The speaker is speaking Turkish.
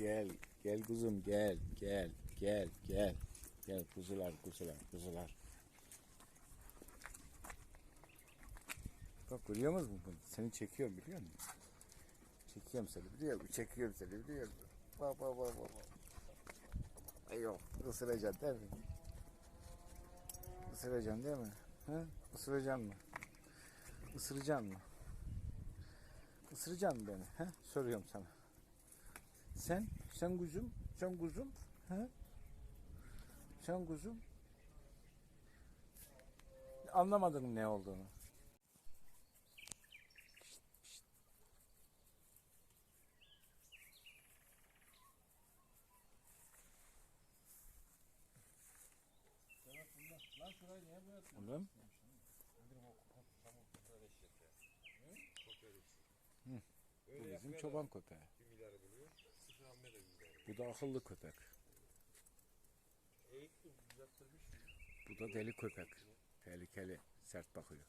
gel. Gel kuzum gel. Gel. Gel. Gel. Gel kuzular kuzular kuzular. Bak görüyor musun bunu? Seni çekiyorum biliyor musun? Çekiyorum seni biliyor musun? Çekiyorum seni biliyor musun? Bak bak bak bak. yok ısıracaksın değil mi? Isıracaksın değil mi? Ha? Isıracaksın mı? Isıracaksın mı? Isıracaksın mı beni? Ha? Soruyorum sana. Sen, sen kuzum, sen kuzum, ha? Sen kuzum. Anlamadın ne olduğunu. Lan şurayı niye boyatıyorsun? Oğlum. Bu bizim çoban köpeği. Bu da akıllı köpek. Bu da deli köpek. Tehlikeli, sert bakıyor.